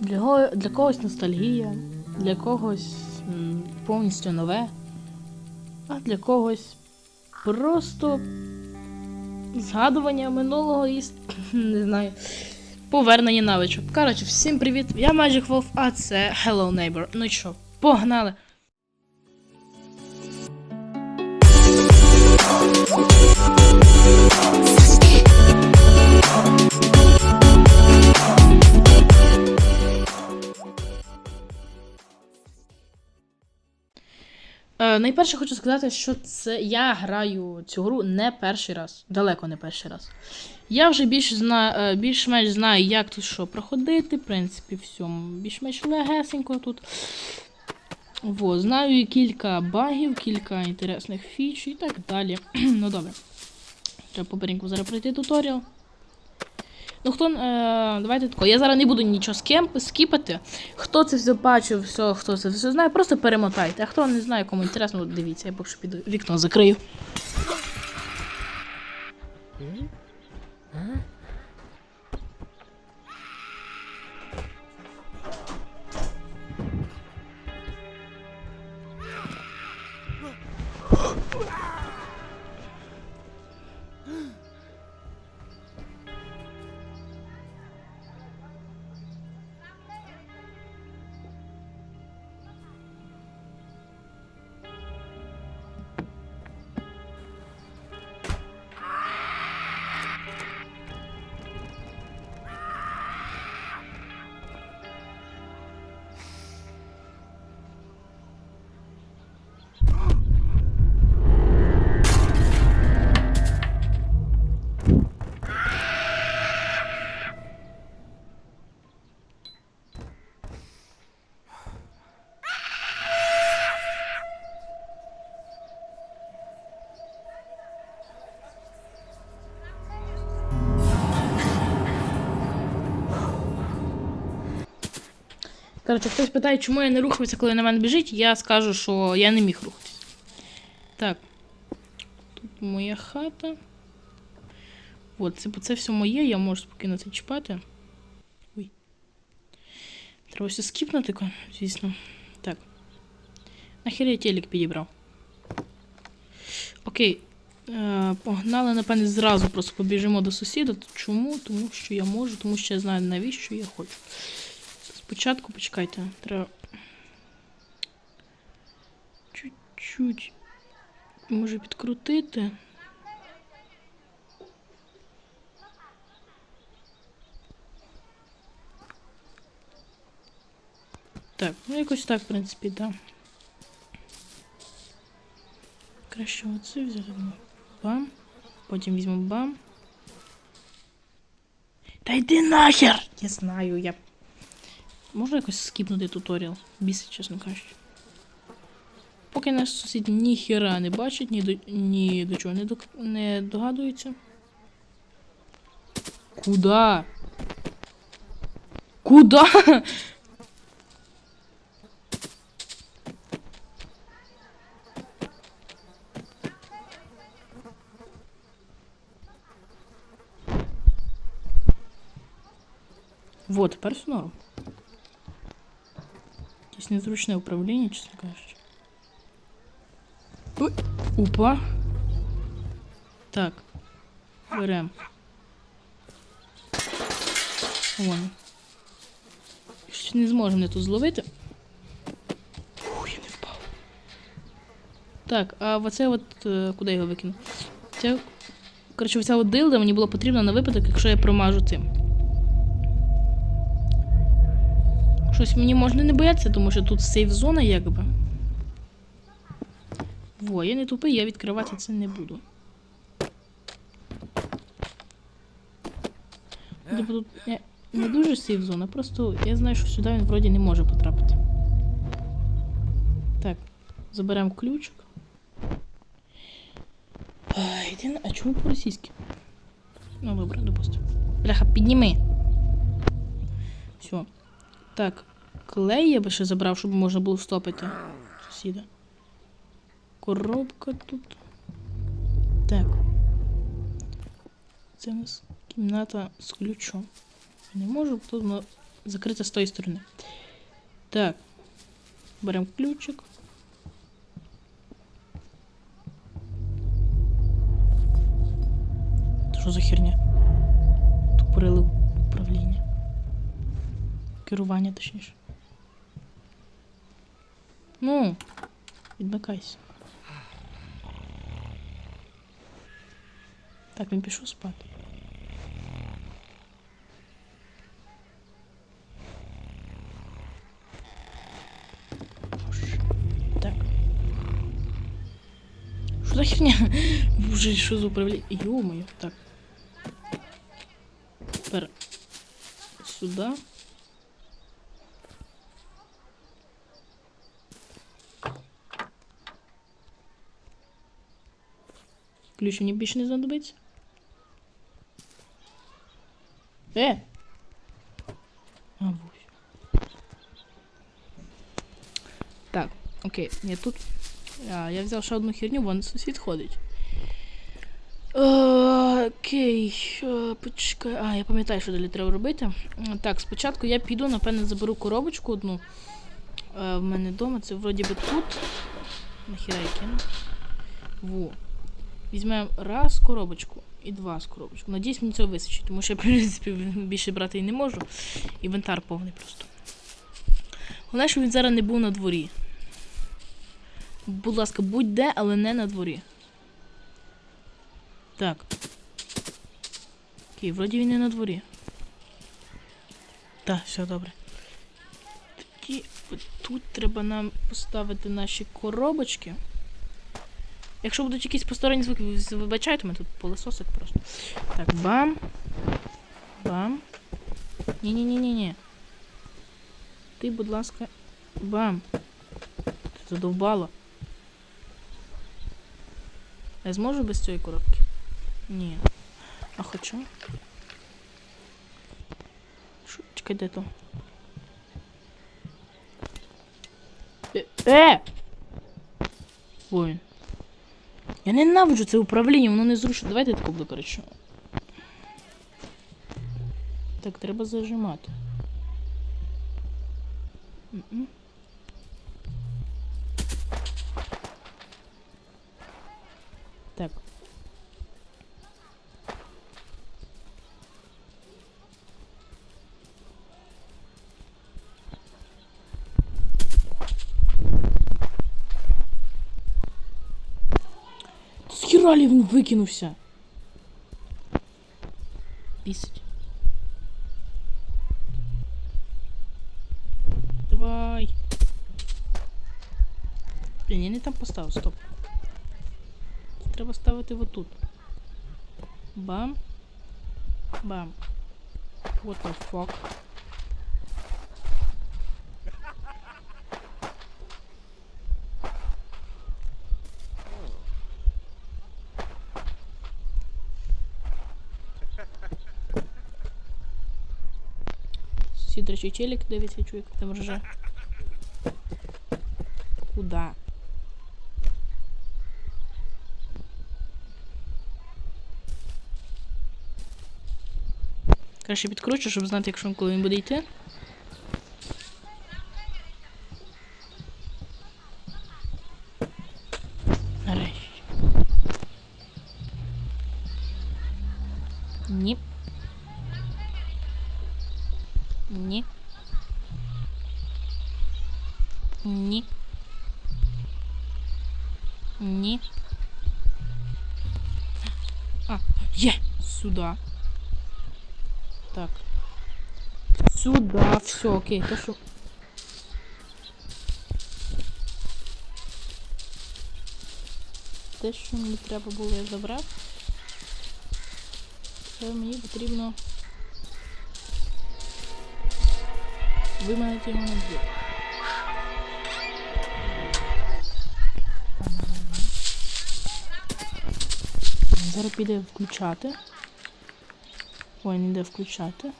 Для, для когось ностальгія, для когось повністю нове, а для когось просто згадування минулого і не знаю. Повернення навичок. Коротше, всім привіт! Я Magic Wolf, а це Hello Neighbor. Ну що, погнали! Е, найперше хочу сказати, що це я граю цю гру не перший раз. Далеко не перший раз. Я вже більш зна, е, більш-менш знаю, як тут що проходити. В принципі, всьому більш-менш легесенько тут. Во, знаю кілька багів, кілька інтересних фіч і так далі. ну добре. Треба попереньку зараз пройти туторіал. Ну, хто. Е, давайте тако. Я зараз не буду нічого скіпати. Хто це все бачив, все, хто це все знає, просто перемотайте. А хто не знає, кому інтересно, дивіться, я поки що піду вікно закрию. Коротше, хтось питає, чому я не рухаюся, коли на мене біжить, я скажу, що я не міг рухатись. Так. Тут моя хата. От, це, це все моє, я можу спокійно це чіпати. Ой. Треба все скіпнути, звісно. Так. Нахер я телек підібрав. Окей. Е, погнали, напевне, зразу просто побіжимо до сусіда. Чому? Тому що я можу, тому що я знаю, навіщо я хочу. Спочатку почекайте, треба. Чуть-чуть. Може підкрутити. Так, ну якось так, в принципі. Да. Краще оце взяти. Бам. Потім візьмемо бам. Та йди нахер! Я знаю, я Можна якось скіпнути туторіал? Бісить, чесно кажучи. Поки наш сусід ніхіра не бачить, ні до, ні до чого не, до, не догадується. Куда? Куда? Вот, тепер норм. Якесь незручне управління, чесно кажучи. Ой, Опа. Так. Берем. Вон. Щось не зможемо мене тут зловити. Фу, я не впав. Так, а оце от. е, Куди я його викину? Це. Коротше, оця от дилда мені було потрібно на випадок, якщо я промажу цим. Щось мені можна не боятися, тому що тут сейф зона якби. Во, я не тупий, я відкривати це не буду. Тобто тут не, не дуже сейф зона, просто я знаю, що сюди він вроді не може потрапити. Так, заберемо ключик. Ай, А чому по-російськи? Ну, добре, допустимо. Бляха, підніми. Все. Так, клей я би ще забрав, щоб можна було стопити сусіда. Коробка тут. Так. Це у нас кімната з ключом. Не можу, тут воно закрите з тої сторони. Так. Беремо ключик. Це що за херня? Тупорили управління. Керування, точніше. Ну, відмикайся. Так, він пішов спати. Так. Що за херня? Боже, що за управління? Йо-моє, так. Тепер сюди. Ключ мені більше не знадобиться. Е! А. Так, окей, я тут. А, я взяв ще одну херню, вон сусід ходить. Окей, почекай. А, я пам'ятаю, що далі треба робити. Так, спочатку я піду, напевне, заберу коробочку одну. Е, В мене вдома, це вроді би тут. Нахіра я кину. Во. Візьмемо раз коробочку і два з коробочку. Надіюсь, мені цього вистачить, тому що я, в принципі, більше брати і не можу. Інвентар повний просто. Головне, щоб він зараз не був на дворі. Будь ласка, будь-де, але не на дворі. Так. Окей, вроді він не на дворі. Так, все добре. Тоді тут треба нам поставити наші коробочки. Якщо будуть якісь посторонні звуки, ви вибачайте, у тут пилососик просто. Так, бам. Бам. Ні-ні-ні-ні-ні. Ти, будь ласка, бам. Ти задовбала. Я зможу без цієї коробки? Ні. А хочу. Шо? Чекай, де то? Е! Е! Воїн. Я ненавиджу це управління, воно не зручно. Давайте таку коротше. Так, треба зажимати. М-м. Так. Схералі він викинувся. Пісить. Давай. Блін, я не там поставив, стоп. Це треба ставити отут. Бам. Бам. What the fuck? Сусід, до речі, челік дивиться, чує, як там рже. Куда? Краще підкручу, щоб знати, якщо коли він буде йти. Є! Сюда. Так. Сюда. Все, окей, то що? Те, що мені треба було, я забрав. Це мені потрібно виманити його на двір. Зараз піде включати. Ой, не йде включати.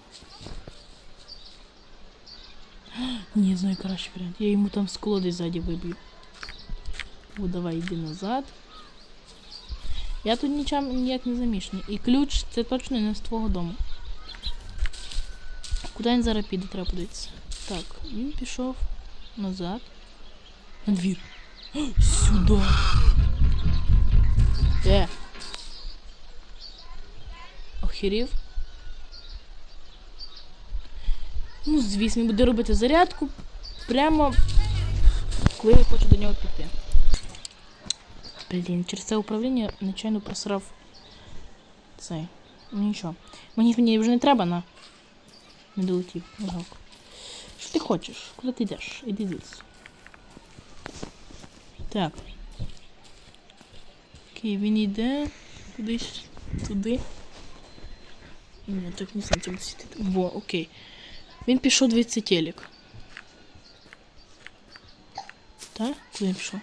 Ні, знаю кращий варіант. Я йому там скло десь ззаді виб'ю. О, давай йди назад. Я тут нічим ніяк не замішаний. І ключ це точно не з твого дому. Куди він зараз піде, треба подивитися. Так, він пішов назад. На двір. Сюди. Де? Охерів. Ну, звісно, буде робити зарядку прямо коли я хочу до нього піти. Блін, через це управління нечайно просрав цей. Ну нічого. Мені мені вже не треба на. Не долетів, жалко. Що ти хочеш? Куди ти йдеш? Іди звідси. Так. Окей, він йде кудись туди. Ні, так не сенсі буде сидіти. Во, окей. Він пішов дивитися телек. Так? Куди він пішов?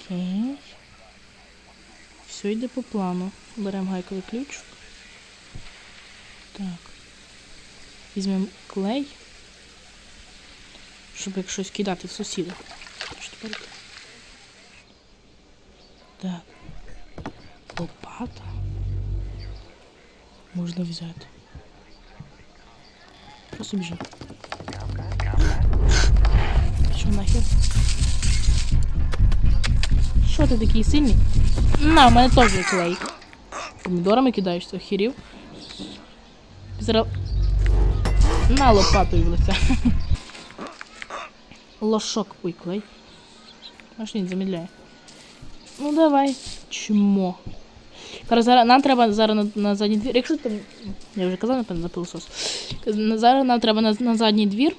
Окей. Все йде по плану. Беремо гайковий ключ. Так. Візьмемо клей. Щоб як щось кидати в сусіда. Так. Лопата. Можна взяти. Просто біжи. Що нахер? Що ти такий сильний? На, у мене теж клей. Помідорами кидаєшся, охерів. Зараз на лопатою в лице. Лошок. Ой, клей. Він замедляє. Ну давай. Чмо. Нам треба зараз на, на задній двір. Якщо там. Я вже казав, напевно, за пилосос. Зараз нам треба на, на задній двір.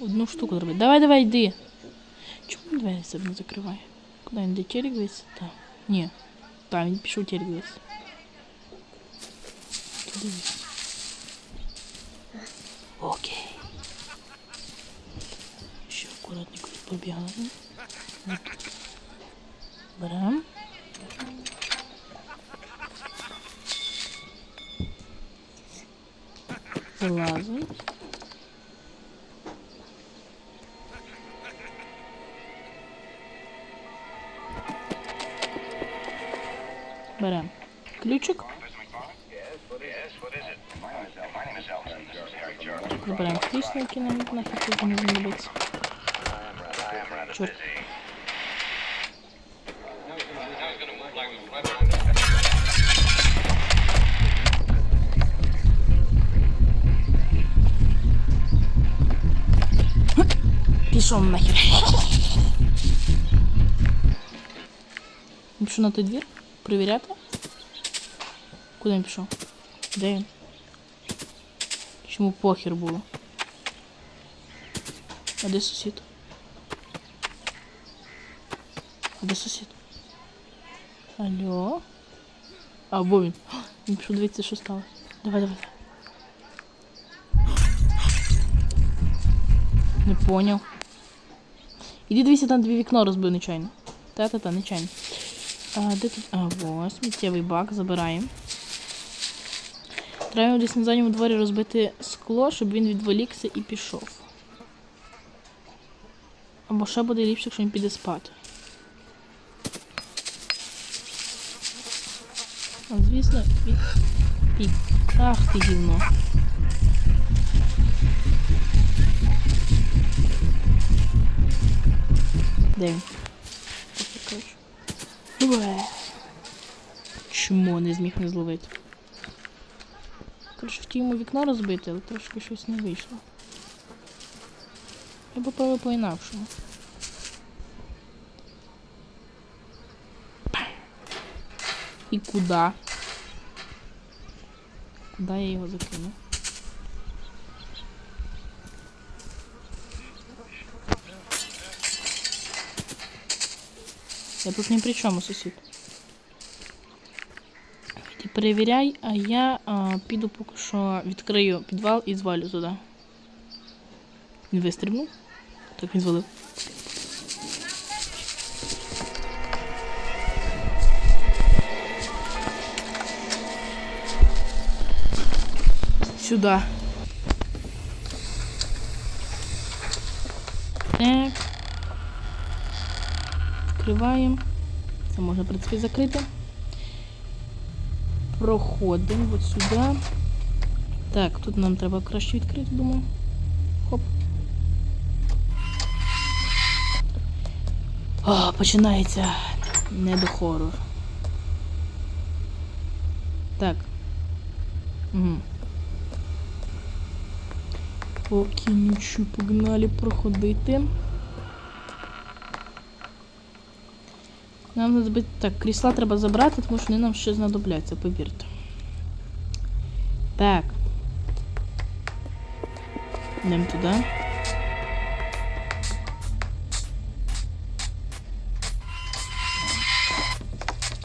Одну штуку зробити. Давай, давай, йди. Чому двері себе не закриває? Йде телек дивиться? Так. Ні. Так, він пішов телек. Туди. Окей. Ще акуратненько побігали. Отут. Берем. Залазим. Берем. Ключик. Забираємо крісло, яке нам нафіг тут не знадобиться. Чорт. Пішов нахер. Він пішов на той двір? Перевіряти? Куди він пішов? Де він? Чому похер було? А де сусід? А де сусід? Алло? А, во він. О, Він пішов дивитися, що стало. Давай, давай. Не поняв. Іди дивися, там тобі вікно розбив нечайно. Та-та-та, нечайно. А, де тут? А, во, сміттєвий бак, забираємо. Треба десь на задньому дворі розбити скло, щоб він відволікся і пішов. Або ще буде ліпше, якщо він піде спати. А, звісно, пік. Пік. Ах ти гівно. Де він? Уе. Чому не зміг не зловити? Коротше, хотів йому вікно розбити, але трошки щось не вийшло. Я попробую по-інакшому. І куди? Куди я його закину? Я тут ні при чому, сусід. Ти перевіряй, а я а, піду поки що відкрию підвал і звалю туди. Він вистрибнув. Так він звалив. Сюди. Так. Відкриваємо. Це можна, в принципі, закрити. Проходимо от сюди. Так, тут нам треба краще відкрити, думаю. Хоп. О, починається не до хору. Так. Угу. Окей, нічого, погнали проходити. Нам збити... Так, крісла треба забрати, тому що вони нам ще знадобляться, повірте. Так. Йдемо туди.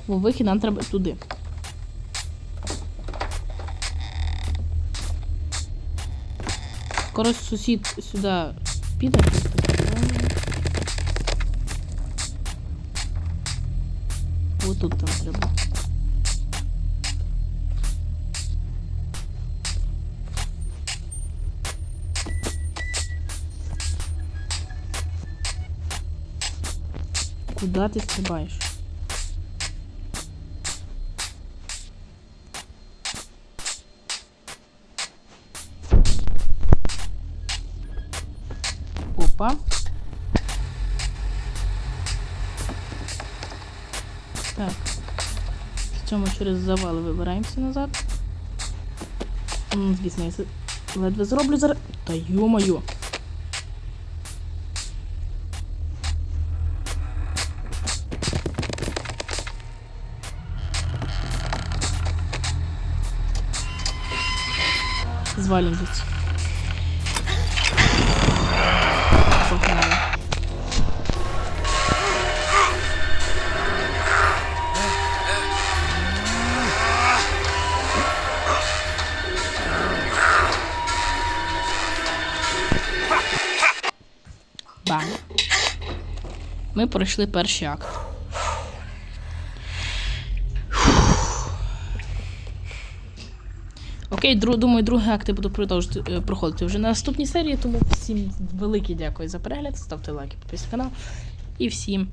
О, вихід нам треба туди. Скоро сусід сюди піде. Тут там треба. Куда ти стрибаєш? Опа. Так. В цьому через завали вибираємося назад. М, Звісно, я це ледве зроблю зараз. Та йо-моє. Звалим звідси. Ми пройшли перший акт. Окей, дру, думаю, другий акт я буду продовжити е, проходити вже на наступній серії, тому всім велике дякую за перегляд. Ставте лайки, підписуйтесь на канал. І всім